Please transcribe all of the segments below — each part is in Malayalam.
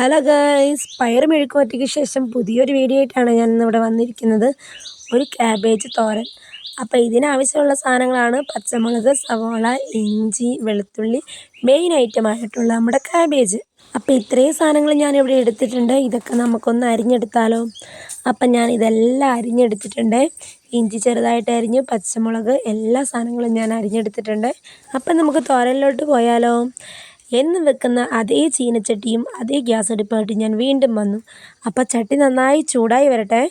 ഹലോ ഗൈസ് പയർ മെഴുക്കുവരട്ടിക്ക് ശേഷം പുതിയൊരു വീഡിയോ ആയിട്ടാണ് ഞാൻ ഇന്നിവിടെ വന്നിരിക്കുന്നത്. ഒരു ക്യാബേജ് തോരൻ. അപ്പോൾ ഇതിനാവശ്യമുള്ള സാധനങ്ങളാണ് പച്ചമുളക് സവോള ഇഞ്ചി വെളുത്തുള്ളി മെയിൻ ഐറ്റമായിട്ടുള്ള നമ്മുടെ ക്യാബേജ്. അപ്പോൾ ഇത്രയും സാധനങ്ങൾ ഞാൻ ഇവിടെ എടുത്തിട്ടുണ്ട്. ഇതൊക്കെ നമുക്കൊന്ന് അരിഞ്ഞെടുത്താലോ? അപ്പം ഞാൻ ഇതെല്ലാം അരിഞ്ഞെടുത്തിട്ടുണ്ട്. ഇഞ്ചി ചെറുതായിട്ട് അരിഞ്ഞ് പച്ചമുളക് എല്ലാ സാധനങ്ങളും ഞാൻ അരിഞ്ഞെടുത്തിട്ടുണ്ട്. അപ്പം നമുക്ക് തോരനിലോട്ട് പോയാലോ? എന്നും വെക്കുന്ന അതേ ചീനച്ചട്ടിയും അതേ ഗ്യാസ് അടുപ്പായിട്ട് ഞാൻ വീണ്ടും വന്നു. അപ്പോൾ ചട്ടി നന്നായി ചൂടായി വരട്ടെ.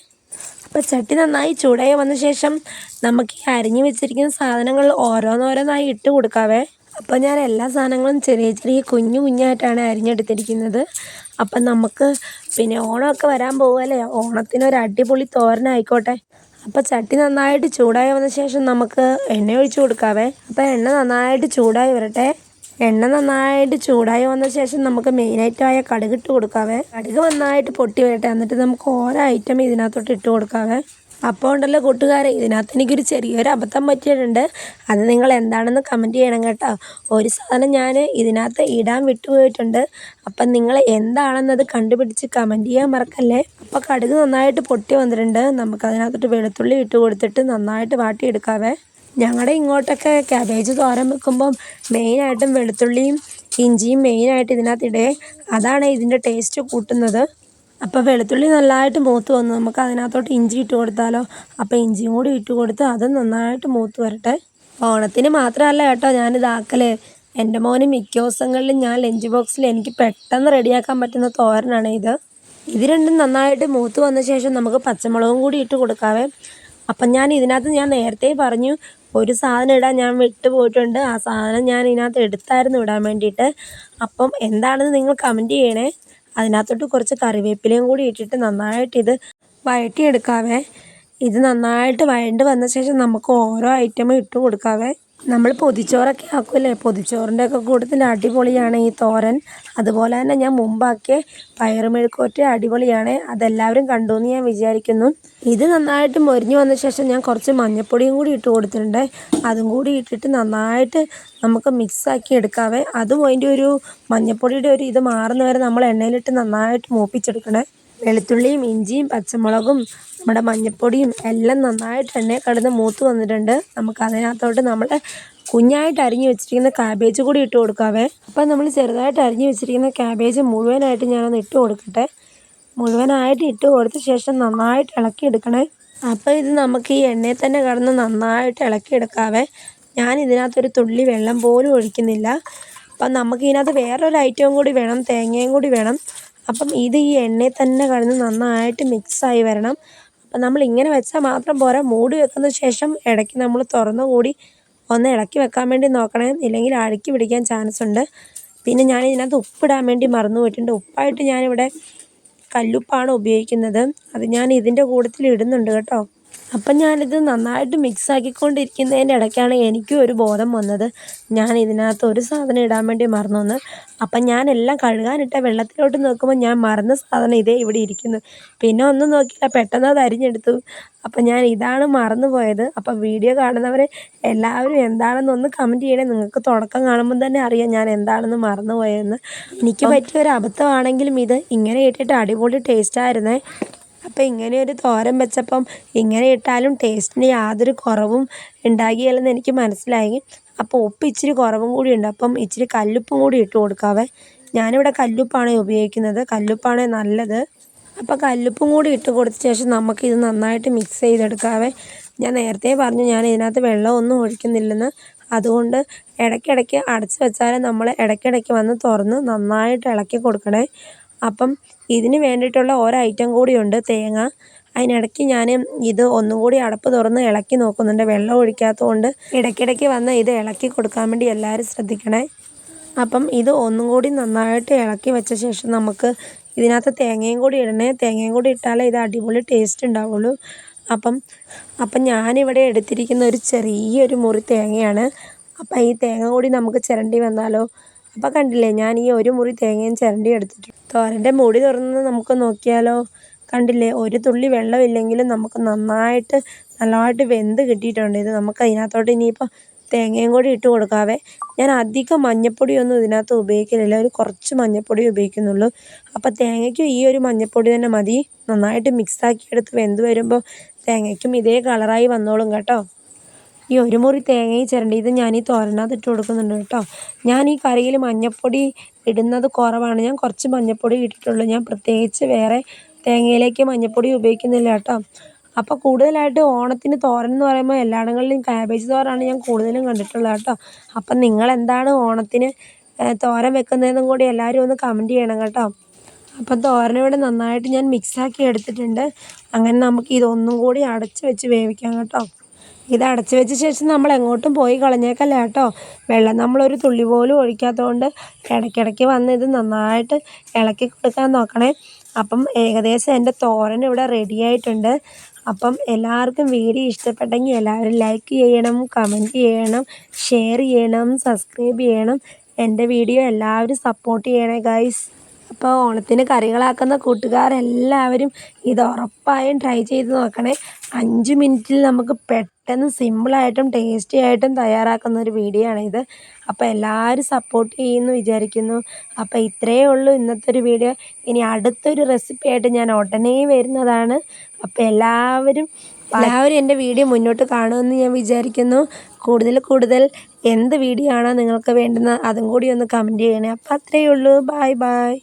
അപ്പോൾ ചട്ടി നന്നായി ചൂടായി വന്ന ശേഷം നമുക്ക് ഈ അരിഞ്ഞു വെച്ചിരിക്കുന്ന സാധനങ്ങൾ ഓരോന്നോരോന്നായി ഇട്ട് കൊടുക്കാവേ. അപ്പോൾ ഞാൻ എല്ലാ സാധനങ്ങളും ചെറിയ ചെറിയ കുഞ്ഞു കുഞ്ഞായിട്ടാണ് അരിഞ്ഞെടുത്തിരിക്കുന്നത്. അപ്പം നമുക്ക് പിന്നെ ഓണമൊക്കെ വരാൻ പോകുമല്ലേ ഓണത്തിന് ഒരു അടിപൊളി തോരനായിക്കോട്ടെ. അപ്പോൾ ചട്ടി നന്നായിട്ട് ചൂടായി വന്ന ശേഷം നമുക്ക് എണ്ണ ഒഴിച്ച് കൊടുക്കാവേ. അപ്പോൾ എണ്ണ നന്നായിട്ട് ചൂടായി വരട്ടെ. എണ്ണ നന്നായിട്ട് ചൂടായി വന്ന ശേഷം നമുക്ക് മെയിനായിട്ടായ കടുക് ഇട്ട് കൊടുക്കാവേ. കടുക് നന്നായിട്ട് പൊട്ടി വരട്ടെ. എന്നിട്ട് നമുക്ക് ഓരോ ഐറ്റം ഇതിനകത്തോട്ട് ഇട്ട് കൊടുക്കാവേ. അപ്പോൾ ഉണ്ടല്ലോ കൂട്ടുകാരെ ഇതിനകത്ത് എനിക്കൊരു ചെറിയൊരു അബദ്ധം പറ്റിയിട്ടുണ്ട്. അത് നിങ്ങൾ എന്താണെന്ന് കമന്റ് ചെയ്യണം കേട്ടോ. ഒരു സാധനം ഞാൻ ഇതിനകത്ത് ഇടാൻ വിട്ടുപോയിട്ടുണ്ട്. അപ്പം നിങ്ങൾ എന്താണെന്നത് കണ്ടുപിടിച്ച് കമന്റ് ചെയ്യാൻ മറക്കല്ലേ? അപ്പോൾ കടുക് നന്നായിട്ട് പൊട്ടി വന്നിട്ടുണ്ട്. നമുക്ക് അതിനകത്തോട്ട് വെളുത്തുള്ളി ഇട്ട് കൊടുത്തിട്ട് നന്നായിട്ട് വാട്ടിയെടുക്കാവേ. ഞങ്ങളുടെ ഇങ്ങോട്ടൊക്കെ ക്യാബേജ് തോരൻ വെക്കുമ്പം മെയിനായിട്ടും വെളുത്തുള്ളിയും ഇഞ്ചിയും മെയിനായിട്ട് ഇതിനകത്ത് ഇടേ അതാണ് ഇതിന്റെ ടേസ്റ്റ് കൂട്ടുന്നത്. അപ്പോൾ വെളുത്തുള്ളി നല്ലതായിട്ട് മൂത്ത് വന്നു. നമുക്ക് അതിനകത്തോട്ട് ഇഞ്ചി ഇട്ട് കൊടുത്താലോ? അപ്പോൾ ഇഞ്ചിയും കൂടി ഇട്ട് കൊടുത്ത് അത് നന്നായിട്ട് മൂത്ത് വരട്ടെ. ഓണത്തിന് മാത്രമല്ല കേട്ടോ ഞാനിതാക്കൽ എന്റെ മോന് മിക്ക ദിവസങ്ങളിലും ഞാൻ ലഞ്ച് ബോക്സിൽ എനിക്ക് പെട്ടെന്ന് റെഡിയാക്കാൻ പറ്റുന്ന തോരനാണ് ഇത്. ഇത് രണ്ടും നന്നായിട്ട് മൂത്ത് വന്ന ശേഷം നമുക്ക് പച്ചമുളകും കൂടി ഇട്ട് കൊടുക്കാവേ. അപ്പം ഞാൻ ഇതിനകത്ത് ഞാൻ നേരത്തെ പറഞ്ഞു ഒരു സാധനം ഇടാൻ ഞാൻ വിട്ടുപോയിട്ടുണ്ട്. ആ സാധനം ഞാൻ ഇതിനകത്ത് എടുത്തായിരുന്നു ഇടാൻ വേണ്ടിയിട്ട്. അപ്പം എന്താണെന്ന് നിങ്ങൾ കമന്റ് ചെയ്യണേ. അതിനകത്തോട്ട് കുറച്ച് കറിവേപ്പിലയും കൂടി ഇട്ടിട്ട് നന്നായിട്ട് ഇത് വഴറ്റിയെടുക്കാവേ. ഇത് നന്നായിട്ട് വഴണ്ട് വന്ന ശേഷം നമുക്ക് ഓരോ ഐറ്റമും ഇട്ട് കൊടുക്കാവേ നമ്മൾ പൊതിച്ചോറൊക്കെ ആക്കുമല്ലേ പൊതിച്ചോറിന്റെ ഒക്കെ കൂട്ടത്തിൽ അടിപൊളിയാണ് ഈ തോരൻ. അതുപോലെ തന്നെ ഞാൻ മുമ്പാക്കിയ പയറുമെഴുക്കോറ്റ അടിപൊളിയാണ്. അതെല്ലാവരും കണ്ടു എന്ന് ഞാൻ വിചാരിക്കുന്നു. ഇത് നന്നായിട്ട് മൊരിഞ്ഞു വന്ന ശേഷം ഞാൻ കുറച്ച് മഞ്ഞൾപ്പൊടിയും കൂടി ഇട്ട് കൊടുത്തിട്ടുണ്ട്. അതും കൂടി ഇട്ടിട്ട് നന്നായിട്ട് നമുക്ക് മിക്സാക്കി എടുക്കാവേ. അതും അതിന്റെ ഒരു മഞ്ഞൾപ്പൊടിയുടെ ഒരു ഇത് മാറുന്നവരെ നമ്മൾ എണ്ണയിലിട്ട് നന്നായിട്ട് മൂപ്പിച്ചെടുക്കണേ. വെളുത്തുള്ളിയും ഇഞ്ചിയും പച്ചമുളകും നമ്മുടെ മഞ്ഞൾപ്പൊടിയും എല്ലാം നന്നായിട്ട് തന്നെ കിടന്ന് മൂത്ത് വന്നിട്ടുണ്ട്. നമുക്ക് അതിനകത്തോട്ട് നമ്മൾ കുഞ്ഞായിട്ട് അരിഞ്ഞു വെച്ചിരിക്കുന്ന കാബേജ് കൂടി ഇട്ട് കൊടുക്കാവേ. അപ്പം നമ്മൾ ചെറുതായിട്ട് അരിഞ്ഞു വെച്ചിരിക്കുന്ന കാബേജ് മുഴുവനായിട്ട് ഞാനൊന്ന് ഇട്ട് കൊടുക്കട്ടെ. മുഴുവനായിട്ട് ഇട്ട് കൊടുത്ത ശേഷം നന്നായിട്ട് ഇളക്കി എടുക്കണേ. അപ്പോൾ ഇത് നമുക്ക് ഈ എണ്ണയിൽ തന്നെ കിടന്ന് നന്നായിട്ട് ഇളക്കി എടുക്കാവേ. ഞാൻ ഇതിനകത്തൊരു തുള്ളി വെള്ളം പോലും ഒഴിക്കുന്നില്ല. അപ്പം നമുക്ക് ഇതിനകത്ത് വേറൊരു ഐറ്റവും കൂടി വേണം തേങ്ങയും കൂടി വേണം. അപ്പം ഇത് ഈ എണ്ണയിൽ തന്നെ കിടന്ന് നന്നായിട്ട് മിക്സായി വരണം. അപ്പം നമ്മൾ ഇങ്ങനെ വെച്ചാൽ മാത്രം പോരാ. മൂടി വെക്കുന്ന ശേഷം ഇടയ്ക്ക് നമ്മൾ തുറന്നു കൂടി ഒന്ന് ഇളക്കി വെക്കാൻ വേണ്ടി നോക്കണേ. ഇല്ലെങ്കിൽ അഴുക്കി പിടിക്കാൻ ചാൻസ് ഉണ്ട്. പിന്നെ ഞാൻ ഇതിനകത്ത് ഉപ്പിടാൻ വേണ്ടി മറന്നു പോയിട്ടുണ്ട്. ഉപ്പായിട്ട് ഞാനിവിടെ കല്ലുപ്പാണ് ഉപയോഗിക്കുന്നത്. അത് ഞാൻ ഇതിന്റെ കൂട്ടത്തിൽ ഇടുന്നുണ്ട് കേട്ടോ. അപ്പം ഞാനിത് നന്നായിട്ട് മിക്സ് ആക്കിക്കൊണ്ടിരിക്കുന്നതിന്റെ ഇടയ്ക്കാണ് എനിക്കും ഒരു ബോധം വന്നത്. ഞാൻ ഇതിനകത്ത് ഒരു സാധനം ഇടാൻ വേണ്ടി മറന്നു എന്ന് അപ്പം ഞാനെല്ലാം കഴുകാനിട്ട വെള്ളത്തിലോട്ട് നോക്കുമ്പോൾ ഞാൻ മറന്ന സാധനം ഇതേ ഇവിടെ ഇരിക്കുന്നു. പിന്നെ ഒന്നും നോക്കിയില്ല പെട്ടെന്ന് അത് അരിഞ്ഞെടുത്തു. അപ്പം ഞാൻ ഇതാണ് മറന്നു പോയത്. അപ്പം വീഡിയോ കാണുന്നവർ എല്ലാവരും എന്താണെന്ന് ഒന്ന് കമന്റ് ചെയ്യണേ. നിങ്ങൾക്ക് തുടക്കം കാണുമ്പോൾ തന്നെ അറിയാം ഞാൻ എന്താണെന്ന് മറന്നു പോയതെന്ന്. എനിക്ക് പറ്റിയ ഒരു അബദ്ധമാണെങ്കിലും ഇത് ഇങ്ങനെ ഇട്ടിട്ട് അടിപൊളി ടേസ്റ്റായിരുന്നേ അപ്പോൾ ഇങ്ങനെ ഒരു തോരൻ വെച്ചപ്പം ഇങ്ങനെ ഇട്ടാലും ടേസ്റ്റിന് യാതൊരു കുറവും ഉണ്ടാകില്ലെന്ന് എനിക്ക് മനസ്സിലായി. അപ്പോൾ ഉപ്പ് ഇച്ചിരി കുറവും കൂടി ഉണ്ട്. അപ്പം ഇച്ചിരി കല്ലുപ്പും കൂടി ഇട്ട് കൊടുക്കാവേ. ഞാനിവിടെ കല്ലുപ്പാണ് ഉപയോഗിക്കുന്നത്. കല്ലുപ്പാണ് നല്ലത്. അപ്പോൾ കല്ലുപ്പും കൂടി ഇട്ട് കൊടുത്ത ശേഷം നമുക്കിത് നന്നായിട്ട് മിക്സ് ചെയ്തെടുക്കാവേ. ഞാൻ നേരത്തെ പറഞ്ഞു ഞാൻ ഇതിനകത്ത് വെള്ളമൊന്നും ഒഴിക്കുന്നില്ലെന്ന്. അതുകൊണ്ട് ഇടയ്ക്കിടയ്ക്ക് അടച്ച് വെച്ചാൽ നമ്മൾ ഇടയ്ക്കിടയ്ക്ക് വന്ന് തുറന്ന് നന്നായിട്ട് ഇളക്കി കൊടുക്കണേ. അപ്പം ഇതിന് വേണ്ടിയിട്ടുള്ള ഓരോ ഐറ്റം കൂടിയുണ്ട് തേങ്ങ. അതിനിടയ്ക്ക് ഞാൻ ഇത് ഒന്നും കൂടി അടപ്പ് തുറന്ന് ഇളക്കി നോക്കുന്നുണ്ട്. വെള്ളം ഒഴിക്കാത്തത് കൊണ്ട് ഇടയ്ക്കിടയ്ക്ക് വന്ന് ഇത് ഇളക്കി കൊടുക്കാൻ വേണ്ടി എല്ലാവരും ശ്രദ്ധിക്കണേ. അപ്പം ഇത് ഒന്നും കൂടി നന്നായിട്ട് ഇളക്കി വെച്ച ശേഷം നമുക്ക് ഇതിനകത്ത് തേങ്ങയും കൂടി ഇടണേ. തേങ്ങയും കൂടി ഇട്ടാലേ ഇത് അടിപൊളി ടേസ്റ്റ് ഉണ്ടാവുള്ളൂ. അപ്പം അപ്പം ഞാനിവിടെ എടുത്തിരിക്കുന്ന ഒരു ചെറിയൊരു മുറി തേങ്ങയാണ്. അപ്പം ഈ തേങ്ങ കൂടി നമുക്ക് ചിരണ്ടി വന്നാലോ? അപ്പോൾ കണ്ടില്ലേ ഞാൻ ഈ ഒരു മുറി തേങ്ങയും ചിരണ്ടി എടുത്തിട്ടുണ്ട് തോരന്റെ മൂടി തുറന്ന് നമുക്ക് നോക്കിയാലോ? കണ്ടില്ലേ ഒരു തുള്ളി വെള്ളമില്ലെങ്കിലും നമുക്ക് നന്നായിട്ട് നല്ലതായിട്ട് വെന്ത് കിട്ടിയിട്ടുണ്ട്. ഇത് നമുക്ക് അതിനകത്തോട്ട് ഇനിയിപ്പോൾ തേങ്ങയും കൂടി ഇട്ട് കൊടുക്കാവേ. ഞാൻ അധികം മഞ്ഞൾപ്പൊടിയൊന്നും ഇതിനകത്ത് ഉപയോഗിക്കുന്നില്ല ഒരു കുറച്ച് മഞ്ഞൾപ്പൊടി ഉപയോഗിക്കുന്നുള്ളൂ. അപ്പോൾ തേങ്ങയ്ക്കും ഈ ഒരു മഞ്ഞൾപ്പൊടി തന്നെ മതി. നന്നായിട്ട് മിക്സാക്കി എടുത്ത് വെന്ത് വരുമ്പോൾ തേങ്ങയ്ക്കും ഇതേ കളറായി വന്നോളും കേട്ടോ. ഈ ഒരു മുറി തേങ്ങയും ചിരണ്ടിയത് ഞാൻ ഈ തോരനകത്ത് ഇട്ട് കൊടുക്കുന്നുണ്ട് കേട്ടോ. ഞാൻ ഈ കറിയിൽ മഞ്ഞൾപ്പൊടി ഇടുന്നത് കുറവാണ്. ഞാൻ കുറച്ച് മഞ്ഞൾപ്പൊടി ഇട്ടിട്ടുള്ളൂ. ഞാൻ പ്രത്യേകിച്ച് വേറെ തേങ്ങയിലേക്ക് മഞ്ഞൾപ്പൊടി ഉപയോഗിക്കുന്നില്ല കേട്ടോ. അപ്പോൾ കൂടുതലായിട്ട് ഓണത്തിന് തോരൻ എന്ന് പറയുമ്പോൾ എല്ലായിടങ്ങളിലും കാബേജ് തോരനാണ് ഞാൻ കൂടുതലും കണ്ടിട്ടുള്ളത് കേട്ടോ. അപ്പം നിങ്ങൾ എന്താണ് ഓണത്തിന് തോരൻ വെക്കുന്നതെന്നും കൂടി എല്ലാവരും ഒന്ന് കമന്റ് ചെയ്യണം കേട്ടോ. അപ്പം തോരൻ ഇവിടെ നന്നായിട്ട് ഞാൻ മിക്സാക്കി എടുത്തിട്ടുണ്ട്. അങ്ങനെ നമുക്ക് ഇതൊന്നും കൂടി അടച്ച് വെച്ച് വേവിക്കാം കേട്ടോ. ഇത് അടച്ചു വെച്ച ശേഷം നമ്മൾ എങ്ങോട്ടും പോയി കളഞ്ഞേക്കല്ല കേട്ടോ. വെള്ളം നമ്മളൊരു തുള്ളി പോലും ഒഴിക്കാത്തതുകൊണ്ട് ഇടയ്ക്കിടയ്ക്ക് വന്ന് ഇത് നന്നായിട്ട് ഇളക്കി കൊടുക്കാൻ നോക്കണേ. അപ്പം ഏകദേശം എന്റെ തോരൻ ഇവിടെ റെഡി ആയിട്ടുണ്ട്. അപ്പം എല്ലാവർക്കും വീഡിയോ ഇഷ്ടപ്പെട്ടെങ്കിൽ എല്ലാവരും ലൈക്ക് ചെയ്യണം കമന്റ് ചെയ്യണം ഷെയർ ചെയ്യണം സബ്സ്ക്രൈബ് ചെയ്യണം. എന്റെ വീഡിയോ എല്ലാവരും സപ്പോർട്ട് ചെയ്യണേ ഗൈസ് അപ്പോൾ ഓണത്തിന് കറികളാക്കുന്ന കൂട്ടുകാരെല്ലാവരും ഇത് ഉറപ്പായും ട്രൈ ചെയ്ത് നോക്കണേ. അഞ്ച് മിനിറ്റിൽ നമുക്ക് പെട്ടെന്ന് സിമ്പിളായിട്ടും ടേസ്റ്റി ആയിട്ടും തയ്യാറാക്കുന്ന ഒരു വീഡിയോ ആണ് ഇത്. അപ്പോൾ എല്ലാവരും സപ്പോർട്ട് ചെയ്യുമെന്ന് വിചാരിക്കുന്നു. അപ്പോൾ ഇത്രയേ ഉള്ളൂ ഇന്നത്തെ ഒരു വീഡിയോ ഇനി അടുത്തൊരു റെസിപ്പി ആയിട്ട് ഞാൻ ഉടനെ വരുന്നതാണ്. അപ്പോൾ എല്ലാവരും എല്ലാവരും എന്റെ വീഡിയോ മുന്നോട്ട് കാണുമെന്ന് ഞാൻ വിചാരിക്കുന്നു. കൂടുതൽ കൂടുതൽ എന്ത് വീഡിയോ ആണോ നിങ്ങൾക്ക് വേണ്ടുന്നത് അതും കൂടി ഒന്ന് കമന്റ് ചെയ്യണേ. അപ്പോൾ അത്രയേ ഉള്ളൂ. Bye bye